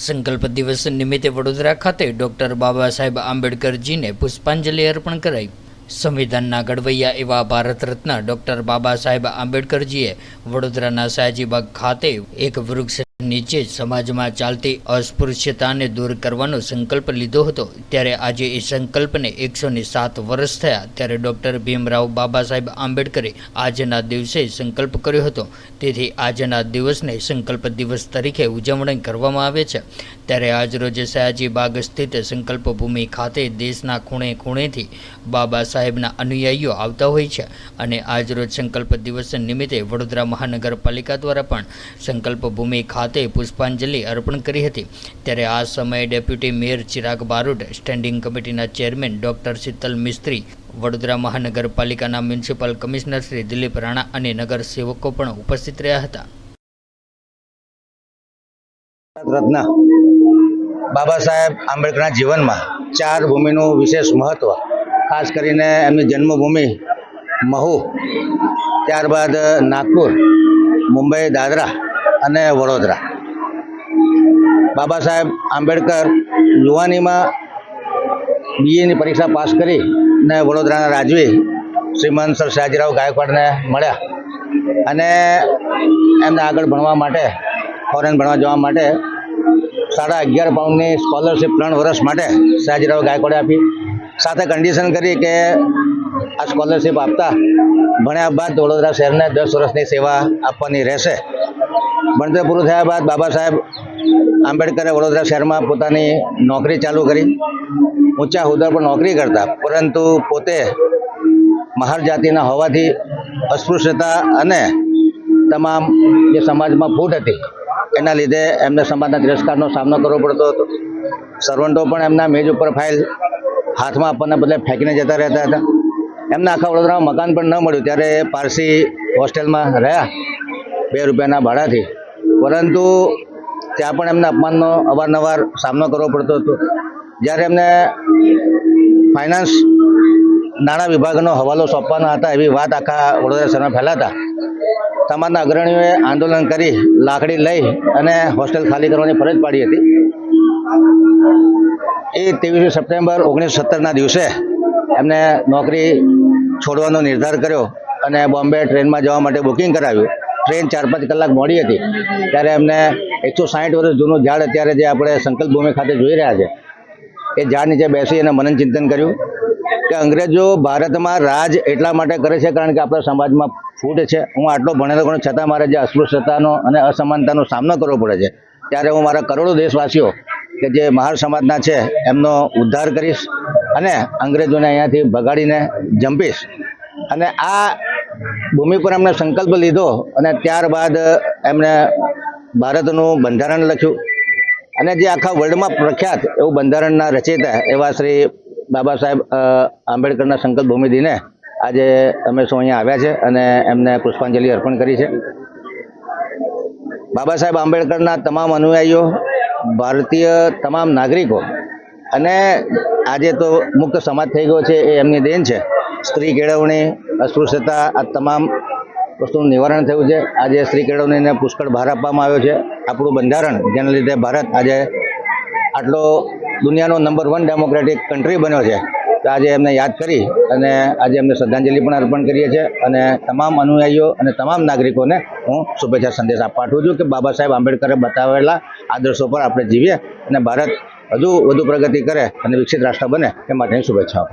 સંકલ્પ દિવસ નિમિત્તે વડોદરા ખાતે ડોક્ટર બાબા સાહેબ આંબેડકરજીને પુષ્પાંજલિ અર્પણ કરાઈ. સંવિધાનના ઘડવૈયા એવા ભારત રત્ન ડોક્ટર બાબા સાહેબ આંબેડકરજીએ વડોદરાના સયાજીબાગ ખાતે એક વૃક્ષ નીચે સમાજમાં ચાલતી અસ્પૃશ્યતાને દૂર કરવાનો સંકલ્પ લીધો હતો. ત્યારે આજે એ સંકલ્પને એકસો ને સાત વર્ષ થયા. ત્યારે ડૉક્ટર ભીમરાવ બાબા સાહેબ આંબેડકરે આજના દિવસે સંકલ્પ કર્યો હતો. તેથી આજના દિવસને સંકલ્પ દિવસ તરીકે ઉજવણી કરવામાં આવે છે. ત્યારે આજરોજ સયાજી બાગ સ્થિત સંકલ્પ ભૂમિ ખાતે દેશના ખૂણે ખૂણેથી બાબા સાહેબના અનુયાયીઓ આવતા હોય છે અને આજરોજ સંકલ્પ દિવસ નિમિત્તે વડોદરા મહાનગરપાલિકા દ્વારા પણ સંકલ્પ ભૂમિ ખાતે પુષ્પાંજલિ અર્પણ કરી હતી. ત્યારે આ સમયે deputy mayor Chirag Barot, standing કમિટીના ચેરમેન ડોક્ટર શીતલ મિસ્ત્રી, વડોદરા મહાનગરપાલિકાના મ્યુનિસિપલ કમિશનર શ્રી દિલીપ રાણા અને નગર સેવકો પણ ઉપસ્થિત રહ્યા હતા. રત્ન. બાબા સાહેબ આંબેડકરના જીવનમાં ચાર ભૂમિનું વિશેષ મહત્ત્વ ખાસ કરીને એમની જન્મભૂમિ મહુ, ત્યારબાદ નાગપુર, મુંબઈ દાદરા અને વડોદરા. બાબા સાહેબ આંબેડકર યુવાનીમાં બીએની પરીક્ષા પાસ કરી ને વડોદરાના રાજવી શ્રીમંત સર શાજીરાવ ગાયકવાડને મળ્યા અને એમને આગળ ભણવા માટે ફોરેન ભણવા જવા માટે સાડા અગિયાર પાઉન્ડની સ્કોલરશિપ ત્રણ વર્ષ માટે સયાજીરાવ ગાયકવાડે આપી. સાથે કન્ડિશન કરી કે આ સ્કોલરશિપ આપતા ભણ્યા બાદ વડોદરા શહેરને દસ વર્ષની સેવા આપવાની રહેશે. ભણતર પૂરું થયા બાદ બાબા સાહેબ આંબેડકરે વડોદરા શહેરમાં પોતાની નોકરી ચાલુ કરી. ઊંચા હોદ્દા પર નોકરી કરતા, પરંતુ પોતે મહાર જાતિના હોવાથી અસ્પૃશ્યતા અને તમામ જે સમાજમાં ફૂટ હતી એના લીધે એમને સમાજના તિરસ્કારનો સામનો કરવો પડતો હતો. સર્વન્ટો પણ એમના મેજ ઉપર ફાઇલ હાથમાં આપવાના બદલે ફેંકીને જતા રહેતા હતા. એમને આખા વડોદરામાં મકાન પણ ન મળ્યું. ત્યારે પારસી હોસ્ટેલમાં રહ્યા બે રૂપિયાના ભાડાથી. પરંતુ ત્યાં પણ એમને અપમાનનો અવારનવાર સામનો કરવો પડતો હતો. જ્યારે એમને ફાઇનાન્સ નાણાં વિભાગનો હવાલો સોંપવાના હતા એવી વાત આખા વડોદરા શહેરમાં ફેલાતા. સમાજના અગ્રણીઓએ આંદોલન કરી લાકડી લઈ અને હોસ્ટેલ ખાલી કરવાની ફરજ પાડી હતી. એ ત્રેવીસ સપ્ટેમ્બર ઓગણીસો સત્તરના દિવસે એમને નોકરી છોડવાનો નિર્ધાર કર્યો અને બોમ્બે ટ્રેનમાં જવા માટે બુકિંગ કરાવ્યું. ટ્રેન ચાર પાંચ કલાક મોડી હતી. ત્યારે એમને એકસો સાહીઠ વર્ષ જૂનું ઝાડ અત્યારે જે આપણે સંકલ્પ ભૂમિ ખાતે જોઈ રહ્યા છે, એ ઝાડ નીચે બેસી અને મનન ચિંતન કર્યું કે અંગ્રેજો ભારતમાં રાજ એટલા માટે કરે છે કારણ કે આપણા સમાજમાં ફૂટ છે. હું આટલો ભણેલો ગણો છતાં મારે જે અસ્પૃશ્યતાનો અને અસમાનતાનો સામનો કરવો પડે છે. ત્યારે હું મારા કરોડો દેશવાસીઓ કે જે મહાર સમાજના છે, એમનો ઉદ્ધાર કરીશ અને અંગ્રેજોને અહીંયાથી ભગાડીને જંપીશ. અને આ ભૂમિ પર એમણે સંકલ્પ લીધો અને ત્યારબાદ એમણે ભારતનું બંધારણ લખ્યું. અને જે આખા વર્લ્ડમાં પ્રખ્યાત એવું બંધારણના રચયિતા એવા શ્રી બાબા સાહેબ આંબેડકરના સંકલ્પ ભૂમિદિને આજે અમે શું અહીંયા આવ્યા છે અને એમને પુષ્પાંજલિ અર્પણ કરી છે? બાબા સાહેબ આંબેડકરના તમામ અનુયાયીઓ, ભારતીય તમામ નાગરિકો અને આજે તો મુક્ત સમાજ થઈ ગયો છે એ એમની દેન છે. સ્ત્રી કેળવણી, અસ્પૃશ્યતા, આ તમામ વસ્તુનું નિવારણ થયું છે. આજે સ્ત્રી કેળવણીને પુષ્કળ ભાર આપવામાં આવ્યો છે. આપણું બંધારણ, જેના લીધે ભારત આજે આટલો દુનિયાનો નંબર વન ડેમોક્રેટિક કન્ટ્રી બન્યો છે. તો આજે એમને યાદ કરી અને આજે એમને શ્રદ્ધાંજલિ પણ અર્પણ કરીએ છીએ. અને તમામ અનુયાયીઓ અને તમામ નાગરિકોને હું શુભેચ્છા સંદેશ પાઠવું છું કે બાબા સાહેબ આંબેડકરે બતાવેલા આદર્શો પર આપણે જીવીએ અને ભારત હજુ વધુ પ્રગતિ કરે અને વિકસિત રાષ્ટ્ર બને એ માટેની શુભેચ્છા